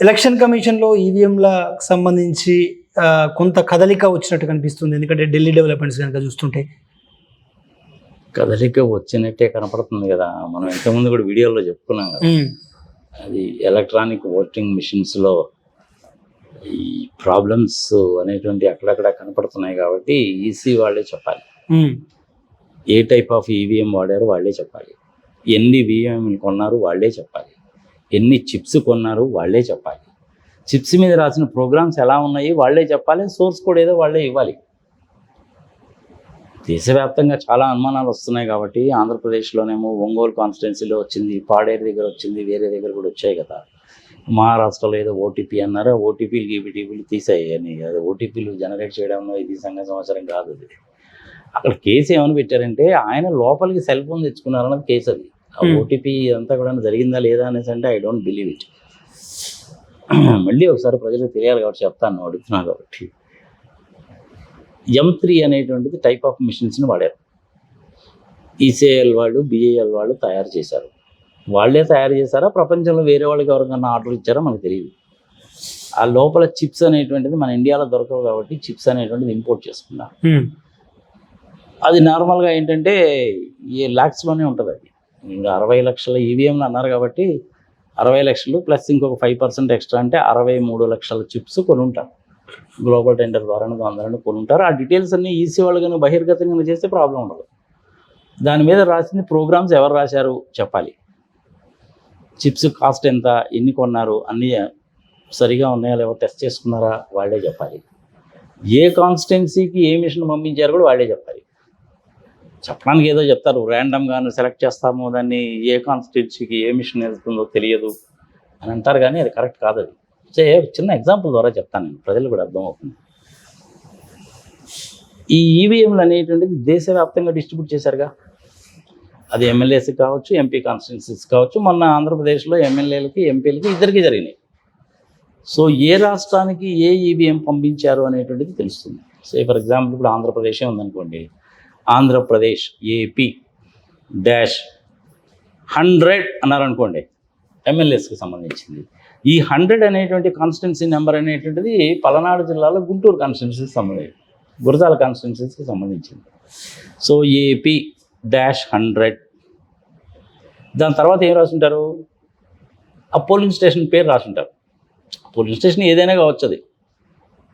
Election కమిషన్లో ఈవీఎంలకు సంబంధించి ఆ, కొంత కదలిక వచ్చినట్టు కనిపిస్తుంది. ఎందుకంటే ఢిల్లీ డెవలప్మెంట్స్ కనుక చూస్తుంటే. కదలిక వచ్చినట్టే కనపడుతుంది కదా. మనం ఇంతకుముందు కూడా వీడియోలో చెప్పుకున్నాం కదా. అది ఎలక్ట్రానిక్ ఓటింగ్ మిషన్స్లో ఈ ప్రాబ్లమ్స్ అనేటువంటి అక్కడక్కడ కనపడుతున్నాయి కాబట్టి ఈసీ వాళ్ళే చెప్పాలి. ఏ టైప్ ఆఫ్ ఈవీఎం వాడారో వాళ్ళే చెప్పాలి. ఎన్ని ఈవీఎంలు కొన్నారు వాళ్ళే చెప్పాలి. ఎన్ని చిప్స్ కొన్నారు వాళ్ళే చెప్పాలి. చిప్స్ మీద రాసిన ప్రోగ్రామ్స్ ఎలా ఉన్నాయి వాళ్ళే చెప్పాలి సోర్స్ కోడ్ ఏదో వాళ్ళే ఇవ్వాలి. దేశవ్యాప్తంగా చాలా అనుమానాలు వస్తున్నాయి కాబట్టి ఆంధ్రప్రదేశ్లోనేమో ఒంగోలు కాన్స్టిట్యున్సీలో వచ్చింది పాడేరు దగ్గర వచ్చింది వేరే దగ్గర కూడా వచ్చాయి కదా. మహారాష్ట్రలో ఏదో ఓటీపీ అన్నారో ఓటీపీలు గీపీటీపీలు తీసాయి అని అది ఓటీపీలు జనరేట్ చేయడంలో ఇది సంఘ సంవత్సరం కాదు అది అక్కడ కేసు ఏమని పెట్టారంటే ఆయన లోపలికి సెల్ ఫోన్ తెచ్చుకున్నారన్నది కేసు అది. ఓటీపీ అంతా కూడా జరిగిందా లేదా అనేసి అంటే ఐ డోంట్ బిలీవ్ ఇట్. మళ్ళీ ఒకసారి ప్రజలకు తెలియాలి కాబట్టి చెప్తాను అడుగుతున్నా కాబట్టి. ఎం త్రీ అనేటువంటిది టైప్ ఆఫ్ మిషన్స్ని వాడారు. ఈసీఐఎల్ వాళ్ళు బిఏఎల్ వాళ్ళు తయారు చేశారు. వాళ్ళే తయారు చేశారా? ప్రపంచంలో వేరే వాళ్ళకి ఎవరికైనా ఆర్డర్ ఇచ్చారో మనకు తెలియదు. ఆ లోపల చిప్స్ అనేటువంటిది మన ఇండియాలో దొరకవు కాబట్టి చిప్స్ అనేటువంటిది ఇంపోర్ట్ చేసుకున్నారు. అది నార్మల్గా ఏంటంటే ఈ ల్యాక్స్లోనే ఉంటుంది అది. ఇంకా అరవై లక్షల ఈవీఎంలు అన్నారు కాబట్టి అరవై లక్షలు ప్లస్ ఇంకొక ఫైవ్ పర్సెంట్ ఎక్స్ట్రా అంటే అరవై మూడు లక్షల చిప్స్ కొని ఉంటారు గ్లోబల్ టెండర్ ద్వారా అందరూ కొని ఉంటారు ఆ డీటెయిల్స్ అన్ని ఈసీ వాళ్ళు కానీ బహిర్గతంగా చేస్తే ప్రాబ్లం ఉండదు. దాని మీద రాసింది ప్రోగ్రామ్స్ ఎవరు రాశారు? చెప్పాలి. చిప్స్ కాస్ట్ ఎంత? ఎన్ని కొన్నారు? అన్నీ సరిగా ఉన్నాయా? లేవో టెస్ట్ చేసుకున్నారా? వాళ్ళే చెప్పాలి. ఏ కాన్స్టిట్యున్సీకి ఏ మిషన్ పంపించారు కూడా వాళ్ళే చెప్పాలి. చెప్పడానికి ఏదో చెప్తారు. ర్యాండమ్గాను సెలెక్ట్ చేస్తాము దాన్ని ఏ కాన్స్టిట్యూన్సీకి ఏ మిషన్ వెళ్తుందో తెలియదు అని అంటారు కానీ అది కరెక్ట్ కాదు అది. సో చిన్న ఎగ్జాంపుల్ ద్వారా చెప్తాను నేను. ప్రజలు కూడా అర్థమవుతుంది ఈ ఈవీఎంలు అనేటువంటిది దేశవ్యాప్తంగా డిస్ట్రిబ్యూట్ చేశారుగా. అది ఎమ్మెల్యేస్కి కావచ్చు ఎంపీ కాన్స్టిట్యున్సీస్ కావచ్చు మొన్న ఆంధ్రప్రదేశ్లో ఎమ్మెల్యేలకి ఎంపీలకి ఇద్దరికి జరిగినాయి. సో ఏ రాష్ట్రానికి ఏ ఈవీఎం పంపించారు అనేటువంటిది తెలుస్తుంది. సో ఫర్ ఎగ్జాంపుల్ ఇప్పుడు ఆంధ్రప్రదేశే ఉందనుకోండి. ఆంధ్రప్రదేశ్ ఏపీ డాష్ హండ్రెడ్ అన్నారనుకోండి ఎమ్మెల్యేస్కి సంబంధించింది. ఈ హండ్రెడ్ అనేటువంటి కాన్స్టిట్యున్సీ నెంబర్ అనేటువంటిది పలనాడు జిల్లాలో గుంటూరు కాన్స్టిట్యున్సీకి సంబంధించి గురజాల కాన్స్టిట్యున్సీకి సంబంధించింది. So AP dash hundred. దాని తర్వాత ఏం రాసుంటారు? ఆ పోలింగ్ స్టేషన్ పేరు రాసుంటారు. పోలింగ్ స్టేషన్ ఏదైనా కావచ్చు అది.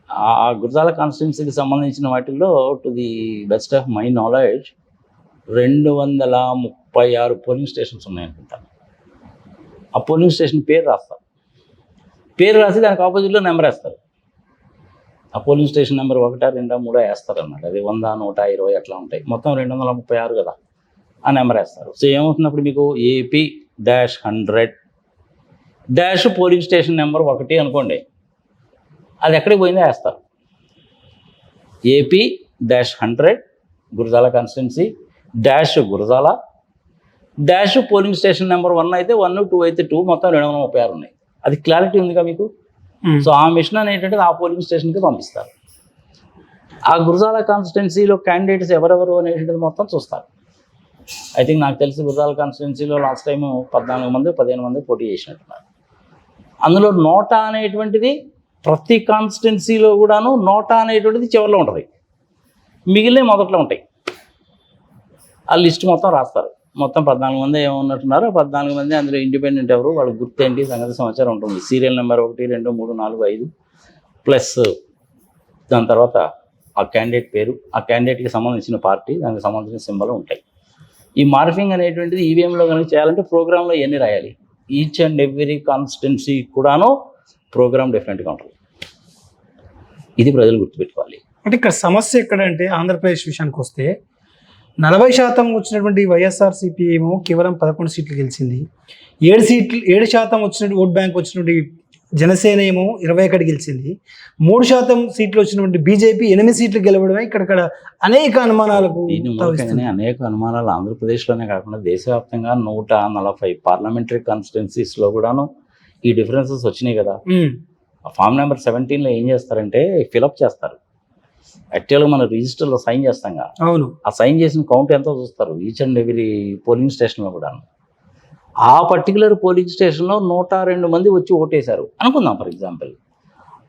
ఆ గురజాల కాన్స్టిట్యున్సీకి సంబంధించిన వాటిల్లో to the best of my knowledge రెండు వందల ముప్పై ఆరు పోలింగ్ స్టేషన్స్ ఉన్నాయనుకుంటాను ఆ పోలింగ్ స్టేషన్ పేరు రాస్తారు. పేరు రాసి దానికి ఆపోజిట్లో నెంబర్ వేస్తారు. ఆ పోలింగ్ స్టేషన్ నెంబర్ ఒకటా రెండా మూడా వేస్తారు అన్నమాట అది వంద నూట ఇరవై అట్లా ఉంటాయి. మొత్తం రెండు వందల ముప్పై ఆరు కదా ఆ నెంబర్ వేస్తారు. సో ఏమవుతున్నప్పుడు మీకు AP dash hundred dash polling station number ఒకటి అనుకోండి. అది ఎక్కడికి పోయిందో వేస్తారు. AP dash hundred Gurajala constituency dash Gurajala dash polling station number one అయితే వన్ టూ అయితే టూ మొత్తం రెండు వందల ముప్పై ఆరు ఉన్నాయి. అది క్లారిటీ ఉందిగా మీకు? సో ఆ మిషన్ అనేటువంటిది ఆ పోలింగ్ స్టేషన్కి పంపిస్తారు. ఆ గురజాల కాన్స్టిట్యున్సీలో క్యాండిడేట్స్ ఎవరెవరు అనేటువంటిది మొత్తం చూస్తారు. ఐ థింక్ నాకు తెలిసి గురజాల కాన్స్టిట్యున్సీలో లాస్ట్ టైం పద్నాలుగు మంది పదిహేను మంది పోటీ చేసినట్టున్నారు. అందులో నోటా అనేటువంటిది ప్రతి కాన్స్టిట్యున్సీలో కూడాను నోటా అనేటువంటిది చివరిలో ఉంటుంది. మిగిలిన మొదట్లో ఉంటాయి. ఆ లిస్ట్ మొత్తం రాస్తారు. మొత్తం పద్నాలుగు మంది ఏమన్నట్టున్నారో పద్నాలుగు మంది అందులో ఇండిపెండెంట్ ఎవరు వాళ్ళ గుర్తు ఏంటి సంగతి సమాచారం ఉంటుంది. సీరియల్ నెంబర్ ఒకటి రెండు మూడు నాలుగు ఐదు ప్లస్ దాని తర్వాత ఆ క్యాండిడేట్ పేరు. ఆ క్యాండిడేట్కి సంబంధించిన పార్టీ దానికి సంబంధించిన సింబల్ ఉంటాయి. ఈ మార్ఫింగ్ అనేటువంటిది ఈవీఎంలో కనుక చేయాలంటే ప్రోగ్రాంలో ఎన్ని రాయాలి? ఈచ్ అండ్ ఎవ్రీ కాన్స్టిట్యున్సీ కూడాను ప్రోగ్రామ్ డిఫరెంట్గా ఉంటుంది. ఇది ప్రజలు గుర్తుపెట్టుకోవాలి. అంటే ఇక్కడ సమస్య ఎక్కడంటే ఆంధ్రప్రదేశ్ విషయానికి వస్తే నలభై శాతం వచ్చినటువంటి వైఎస్ఆర్సీపీ ఏమో కేవలం పదకొండు సీట్లు గెలిచింది. ఏడు సీట్లు ఏడు శాతం వచ్చినటువంటి ఓట్ బ్యాంక్ వచ్చినటువంటి జనసేన ఏమో ఇరవై ఒకటి గెలిచింది. మూడు శాతం సీట్లు వచ్చినటువంటి బీజేపీ ఎనిమిది సీట్లు గెలవడమే ఇక్కడక్కడ అనేక అనుమానాలకు అనేక అనుమానాలు ఆంధ్రప్రదేశ్లోనే కాకుండా దేశవ్యాప్తంగా నూట నలభై పార్లమెంటరీ కాన్స్టిట్యున్సీస్లో కూడాను ఈ డిఫరెన్సెస్ వచ్చినాయి కదా. ఆ ఫామ్ నెంబర్ సెవెంటీన్లో ఏం చేస్తారంటే ఫిలప్ చేస్తారు. యాక్చువల్గా మనం రిజిస్టర్లో సైన్ చేస్తాం కదా. అవును. ఆ సైన్ చేసిన కౌంట్ ఎంతో చూస్తారు ఈచ్ అండ్ ఎవ్రీ పోలింగ్ స్టేషన్లో కూడా ఆ పర్టికులర్ పోలింగ్ స్టేషన్లో నూట రెండు మంది వచ్చి ఓటేశారు. అనుకుందాం ఫర్ ఎగ్జాంపుల్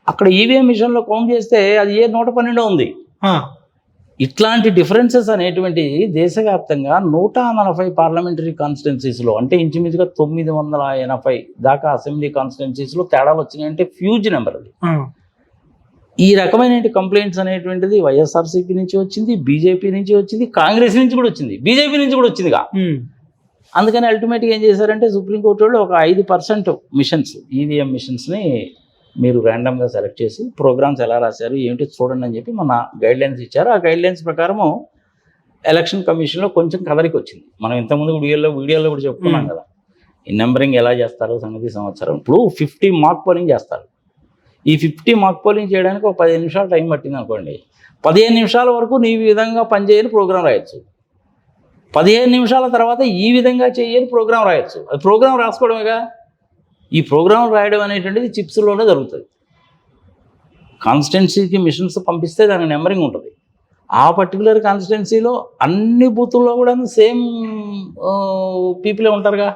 అక్కడ ఈవీఎం మిషన్లో కౌంట్ చేస్తే అది ఏ నూట పన్నెండో ఉంది? ఇట్లాంటి డిఫరెన్సెస్ అనేటువంటి దేశవ్యాప్తంగా నూట నలభై పార్లమెంటరీ కాన్స్టిట్యున్సీస్లో అంటే ఇంచుమించుగా తొమ్మిది వందల ఎనభై దాకా అసెంబ్లీ కాన్స్టిట్యున్సీస్లో తేడాలు వచ్చినాయంటే ఫ్యూజ్ నెంబర్ అది ఈ రకమైన కంప్లైంట్స్ అనేటువంటిది వైఎస్ఆర్సీపీ నుంచి వచ్చింది బీజేపీ నుంచి వచ్చింది కాంగ్రెస్ నుంచి కూడా వచ్చింది. బీజేపీ నుంచి కూడా వచ్చిందిగా. అందుకని అల్టిమేట్గా ఏం చేశారంటే సుప్రీంకోర్టు వాళ్ళు ఒక ఐదు పర్సెంట్ మిషన్స్ ఈవీఎం మిషన్స్ని మీరు ర్యాండమ్గా సెలెక్ట్ చేసి ప్రోగ్రామ్స్ ఎలా రాశారు ఏంటి చూడండి అని చెప్పి మన గైడ్ లైన్స్ ఇచ్చారు. ఆ గైడ్ లైన్స్ ప్రకారము ఎలక్షన్ కమిషన్లో కొంచెం కదలికి వచ్చింది. మనం ఇంతకుముందు వీడియోలో వీడియోలో కూడా చెప్పుకున్నాం. కదా. ఈ నెంబరింగ్ ఎలా చేస్తారు సంగతి సంవత్సరం. ఇప్పుడు ఫిఫ్టీ మార్క్ పోలింగ్ చేస్తారు. ఈ ఫిఫ్టీ మార్క్ పోలింగ్ చేయడానికి ఒక పదిహేను నిమిషాలు టైం పట్టింది అనుకోండి. పదిహేను నిమిషాల వరకు నీ విధంగా పనిచేయని ప్రోగ్రామ్ రాయొచ్చు. పదిహేను నిమిషాల తర్వాత ఈ విధంగా చేయని ప్రోగ్రామ్ రాయొచ్చు. అది ప్రోగ్రామ్ రాసుకోవడమేగా? ఈ ప్రోగ్రామ్ రాయడం అనేటువంటిది చిప్స్లోనే జరుగుతుంది. కాన్స్టిట్యున్సీకి మిషన్స్ పంపిస్తే దాని నెంబరింగ్ ఉంటుంది. ఆ పర్టికులర్ కాన్స్టిట్యున్సీలో అన్ని బూతుల్లో కూడా సేమ్ పీపులే ఉంటారుగా.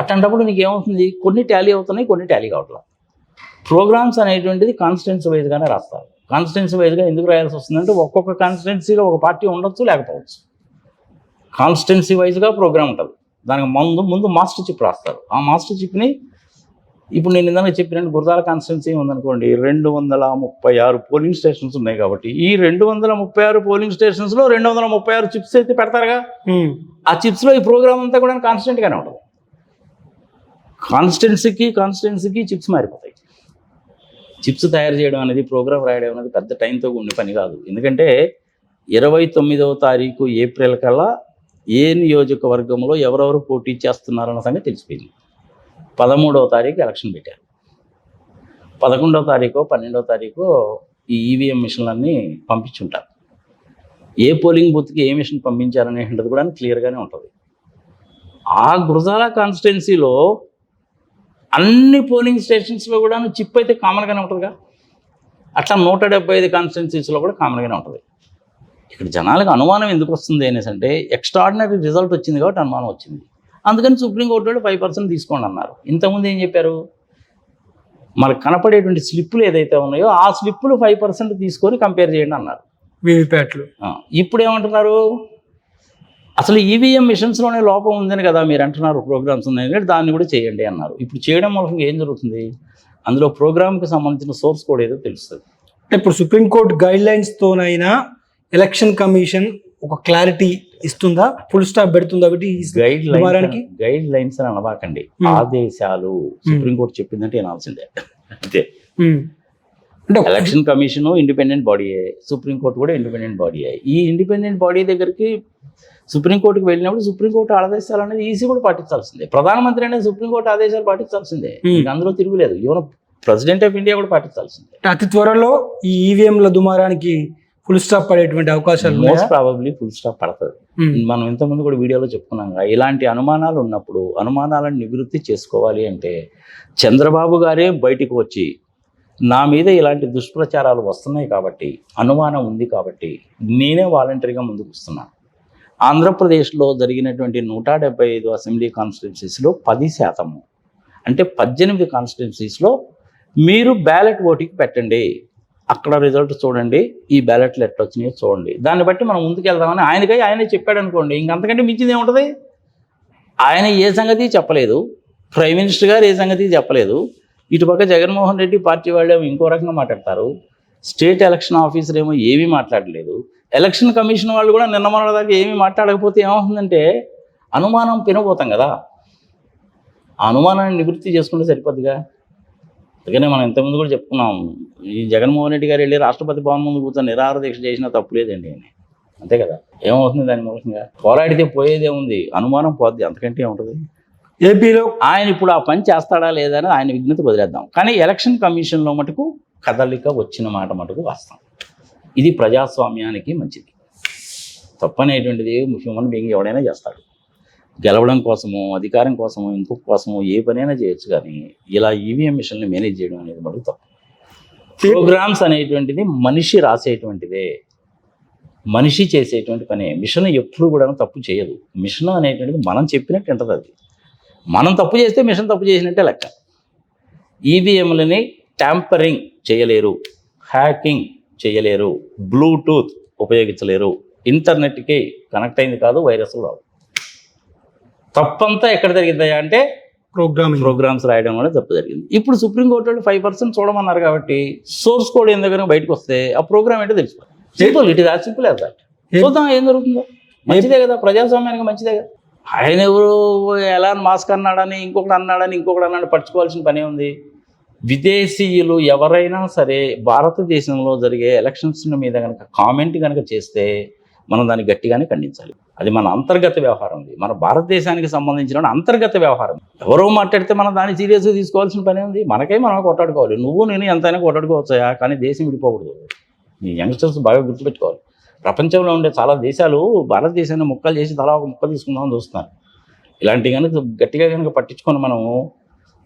అట్లాంటప్పుడు నీకు ఏమవుతుంది కొన్ని టాలీ అవుతున్నాయి కొన్ని టాలీ కావట్లేదు ప్రోగ్రామ్స్ అనేటువంటిది కాన్స్టిట్యున్సీ వైజ్గానే రాస్తారు. కాన్స్టిట్యున్సీ వైజ్గా ఎందుకు రాయాల్సి వస్తుందంటే ఒక్కొక్క కాన్స్టిట్యున్సీలో ఒక పార్టీ ఉండొచ్చు లేకపోవచ్చు. కాన్స్టిట్యున్సీ వైజ్గా ప్రోగ్రామ్ ఉంటుంది. దానికి ముందు ముందు మాస్టర్ చిప్ రాస్తారు. ఆ మాస్టర్ చిప్ని ఇప్పుడు నేను ఇందాక చెప్పినట్టు గురజాల కాన్స్టిట్యున్సీ ఉందనుకోండి రెండు వందల ముప్పై ఆరు పోలింగ్ స్టేషన్స్ ఉన్నాయి కాబట్టి ఈ రెండు వందల ముప్పై ఆరు పోలింగ్ స్టేషన్స్లో రెండు వందల ముప్పై ఆరు చిప్స్ అయితే పెడతారుగా? ఆ చిప్స్లో ఈ ప్రోగ్రామ్ అంతా కూడా కాన్స్టెంట్గానే ఉంటుంది. కాన్స్టెన్సీకి కాన్స్టెన్సీకి చిప్స్ మారిపోతాయి. చిప్స్ తయారు చేయడం అనేది ప్రోగ్రామ్ రాయడం అనేది పెద్ద టైంతో ఉండే పని కాదు. ఎందుకంటే ఇరవై తొమ్మిదవ తారీఖు ఏప్రిల్ కల్లా ఏ నియోజకవర్గంలో ఎవరెవరు పోటీ చేస్తున్నారన్న సంగతి తెలిసిపోయింది. పదమూడవ తారీఖు ఎలక్షన్ పెట్టారు. పదకొండవ తారీఖు పన్నెండవ తారీఖు ఈ ఈవీఎం మిషన్లన్నీ పంపించుంటారు. ఏ పోలింగ్ బూత్కి ఏ మిషన్ పంపించారనేటువంటిది కూడా క్లియర్గానే ఉంటుంది. ఆ గురజాల కాన్స్టిట్యున్సీలో అన్ని పోలింగ్ స్టేషన్స్లో కూడా చిప్ అయితే కామన్గానే ఉంటుందిగా. అట్లా నూట డెబ్బై ఐదు కాన్స్టిట్యున్సీస్లో కూడా కామన్గానే ఉంటుంది. ఇక్కడ జనాలకు అనుమానం ఎందుకు వస్తుంది అనేసి అంటే ఎక్స్ట్రాడినరీ రిజల్ట్ వచ్చింది కాబట్టి అనుమానం వచ్చింది. అందుకని సుప్రీంకోర్టు వాళ్ళు ఫైవ్ పర్సెంట్ తీసుకోండి అన్నారు. ఇంతకుముందు ఏం చెప్పారు? మనకు కనపడేటువంటి స్లిప్పులు ఏదైతే ఉన్నాయో ఆ స్లిప్పులు ఫైవ్ పర్సెంట్ తీసుకొని కంపేర్ చేయండి అన్నారు. వీవీప్యాట్లు ఇప్పుడు ఏమంటున్నారు? అసలు ఈవీఎం మిషన్స్లోనే లోపం ఉందని కదా మీరు అంటున్నారు ప్రోగ్రామ్స్ ఉన్నాయి కాబట్టి దాన్ని కూడా చేయండి అన్నారు. ఇప్పుడు చేయడం మూలంగా ఏం జరుగుతుంది? అందులో ప్రోగ్రామ్కి సంబంధించిన సోర్స్ కోడ్ ఏదో తెలుస్తుంది. అంటే ఇప్పుడు సుప్రీంకోర్టు గైడ్ లైన్స్ తోనైనా ఎలక్షన్ కమిషన్ ఒక క్లారిటీ ఇస్తుందా? ఫుల్ స్టాప్ పెడుతుందా గైడ్? లైన్స్ గైడ్ లైన్స్ అని అనవాకండి Hmm. ఆదేశాలు సుప్రీంకోర్టు చెప్పిందంటే వినాల్సిందే అంతే. ఉమ్. అంటే ఎలక్షన్ కమిషన్ ఇండిపెండెంట్ బాడీయే సుప్రీంకోర్టు కూడా ఇండిపెండెంట్ బాడీయే ఈ ఇండిపెండెంట్ బాడీ దగ్గరికి సుప్రీంకోర్టుకి వెళ్ళినప్పుడు సుప్రీంకోర్టు ఆదేశాలు అనేది ఈసీ కూడా పాటించాల్సిందే. ప్రధానమంత్రి అనేది సుప్రీంకోర్టు ఆదేశాలు పాటించాల్సిందే. Hmm. అందులో తిరుగులేదు. ఈవెన్ ప్రెసిడెంట్ ఆఫ్ ఇండియా కూడా పాటించాల్సిందే. అతి త్వరలో ఈ ఈవీఎంల దుమారానికి ఫుల్ స్టాప్ పడేటువంటి అవకాశాలు? మోస్ట్ ప్రాబబ్లీ ఫుల్ స్టాప్ పడుతుంది ఉమ్. మనం ఇంతకుముందు కూడా వీడియోలో చెప్పుకున్నాం ఇలాంటి అనుమానాలు ఉన్నప్పుడు అనుమానాలను నివృత్తి చేసుకోవాలి అంటే చంద్రబాబు గారే బయటికి వచ్చి నా మీద ఇలాంటి దుష్ప్రచారాలు వస్తున్నాయి కాబట్టి అనుమానం ఉంది కాబట్టి నేనే వాలంటరీగా ముందుకు వస్తున్నాను ఆంధ్రప్రదేశ్లో జరిగినటువంటి నూట డెబ్బై ఐదు అసెంబ్లీ కాన్స్టిట్యున్సీస్లో పది శాతము అంటే పద్దెనిమిది కాన్స్టిట్యున్సీస్లో మీరు బ్యాలెట్ ఓటింగ్ పెట్టండి అక్కడ రిజల్ట్ చూడండి ఈ బ్యాలెట్లు ఎట్లా వచ్చినాయో చూడండి. దాన్ని బట్టి మనం ముందుకు వెళ్దామని ఆయనకై ఆయనే చెప్పాడు అనుకోండి ఇంకంతకంటే మించింది ఏముంటుంది? ఆయన ఏ సంగతి చెప్పలేదు ప్రైమ్ మినిస్టర్ గారు ఏ సంగతి చెప్పలేదు. ఇటుపక్క జగన్మోహన్ రెడ్డి పార్టీ వాళ్ళు ఏమో ఇంకో రకంగా మాట్లాడతారు. స్టేట్ ఎలక్షన్ ఆఫీసర్ ఏమో ఏమీ మాట్లాడలేదు. ఎలక్షన్ కమిషన్ వాళ్ళు కూడా నిన్న మొన్న దాకా ఏమీ మాట్లాడకపోతే ఏమవుతుందంటే అనుమానం పినపోతాం కదా. అనుమానాన్ని నివృత్తి చేసుకుంటే సరిపోద్దిగా. అందుకనే మనం ఇంతకుముందు కూడా చెప్పుకున్నాం ఈ జగన్మోహన్ రెడ్డి గారు వెళ్ళి రాష్ట్రపతి భవన్ ముందు కూర్చొని నిరాహార దీక్ష చేసినా తప్పు లేదండి అని అంతే కదా? ఏమవుతుంది దాని మూలంగా? పోరాడితే పోయేదే ఉంది. అనుమానం పోద్ది. అంతకంటే ఏముంటుంది? ఏపీలో ఆయన ఇప్పుడు ఆ పని చేస్తాడా లేదా అని ఆయన విజ్ఞత వదిలేద్దాం. కానీ ఎలక్షన్ కమిషన్లో మటుకు కదలిక వచ్చిన మాట మటుకు వాస్తవం. ఇది ప్రజాస్వామ్యానికి మంచిది. తప్పనేటువంటిది హ్యూమన్ బీయింగ్ ఎవడైనా చేస్తాడు. గెలవడం కోసము అధికారం కోసము ఇంకొక కోసము ఏ పనైనా చేయొచ్చు కానీ ఇలా ఈవీఎం మిషన్ని మేనేజ్ చేయడం అనేది మనకు తప్పు. ప్రోగ్రామ్స్ అనేటువంటిది మనిషి రాసేటువంటిదే. మనిషి చేసేటువంటి పని. మిషన్ ఎప్పుడు కూడా తప్పు చేయదు. మిషన్ అనేటువంటిది మనం చెప్పినట్టు ఉంటుంది అది. మనం తప్పు చేస్తే మిషన్ తప్పు చేసినట్టే లెక్క. ఈవీఎంలని ట్యాంపరింగ్ చేయలేరు. హ్యాకింగ్ చేయలేరు. బ్లూటూత్ ఉపయోగించలేరు. ఇంటర్నెట్కి కనెక్ట్ అయింది కాదు వైరస్లు రావు తప్పంతా ఎక్కడ జరిగిందయ్యా అంటే ప్రోగ్రామింగ్ ప్రోగ్రామ్స్ రాయడం వల్ల తప్పు జరిగింది. ఇప్పుడు సుప్రీంకోర్టు వాళ్ళు ఫైవ్ పర్సెంట్ చూడమన్నారు కాబట్టి సోర్స్ కోడ్ ఏం దగ్గర బయటకు వస్తే ఆ ప్రోగ్రామ్ ఏంటో తెలిసిపోతుంది simple it is as simple as that చూద్దాం ఏం జరుగుతుందో. మంచిదే కదా ప్రజాస్వామ్యానికి మంచిదే కదా. ఆయన ఎవరు ఎలా మాస్క్ అన్నాడని ఇంకొకటి అన్నాడని ఇంకొకటి అన్నాడు పట్టుకోవాల్సిన పనే ఉంది. విదేశీయులు ఎవరైనా సరే భారతదేశంలో జరిగే ఎలక్షన్స్ మీద కనుక కామెంట్ కనుక చేస్తే మనం దాన్ని గట్టిగానే ఖండించాలి. అది మన అంతర్గత వ్యవహారం ఇది మన భారతదేశానికి సంబంధించిన అంతర్గత వ్యవహారం. ఎవరో మాట్లాడితే మనం దాన్ని సీరియస్గా తీసుకోవాల్సిన పని ఉంది మనకే మనం కొట్టాడుకోవాలి నువ్వు నేను ఎంతైనా కొట్టాడుకోవచ్చాయా కానీ దేశం విడిపోకూడదు. ఈ యంగ్స్టర్స్ బాగా గుర్తుపెట్టుకోవాలి. ప్రపంచంలో ఉండే చాలా దేశాలు భారతదేశాన్ని ముక్కలు చేసి తలా ఒక ముక్క తీసుకుందామని చూస్తున్నారు. ఇలాంటి కనుక గట్టిగా కనుక పట్టించుకొని మనము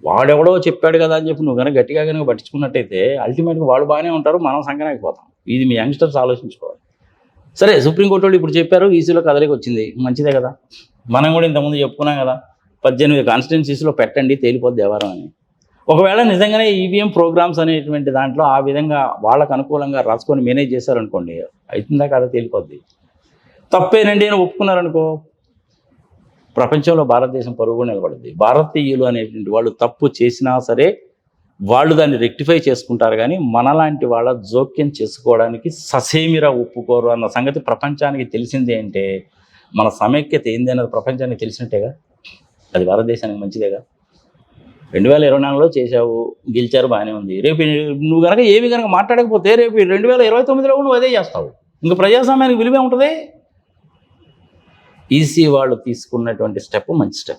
వాడెవడో చెప్పాడు కదా అని చెప్పి నువ్వు కనుక గట్టిగా కనుక పట్టించుకున్నట్టయితే అల్టిమేట్గా వాళ్ళు బాగానే ఉంటారు మనం సంకనాకపోతాం ఇది మీ యంగ్స్టర్స్ ఆలోచించుకోవాలి. సరే సుప్రీంకోర్టు వాళ్ళు ఇప్పుడు చెప్పారు ఈసీలో కదలికి వచ్చింది. మంచిదే కదా. మనం కూడా ఇంతకుముందు చెప్పుకున్నాం కదా పద్దెనిమిది కాన్స్టిట్యున్సీస్లో పెట్టండి తేలిపోద్ది వ్యవహారం అని. ఒకవేళ నిజంగానే ఈవీఎం ప్రోగ్రామ్స్ అనేటువంటి దాంట్లో ఆ విధంగా వాళ్ళకు అనుకూలంగా రాసుకొని మేనేజ్ చేశారనుకోండి అవుతుందా కదా తేలిపోద్ది. తప్పేనండి అని ఒప్పుకున్నారనుకో ప్రపంచంలో భారతదేశం పరుగు నిలబడుద్ది. భారతీయులు అనేటువంటి వాళ్ళు తప్పు చేసినా సరే వాళ్ళు దాన్ని రెక్టిఫై చేసుకుంటారు కానీ మనలాంటి వాళ్ళ జోక్యం చేసుకోవడానికి ససేమిరా ఒప్పుకోరు అన్న సంగతి ప్రపంచానికి తెలిసింది అంటే మన సమైక్యత ఏంది అన్నది ప్రపంచానికి తెలిసినట్టేగా? అది భారతదేశానికి మంచిదేగా? రెండు వేల ఇరవై నాలుగులో చేశావు గెలిచారు బాగానే ఉంది. రేపు నువ్వు కనుక ఏమి కనుక మాట్లాడకపోతే రేపు రెండు వేల ఇరవై తొమ్మిదిలో కూడా నువ్వు అదే చేస్తావు. ఇంకా ప్రజాస్వామ్యానికి విలువే ఉంటుంది? ఈసీ వాళ్ళు తీసుకున్నటువంటి స్టెప్ మంచి స్టెప్.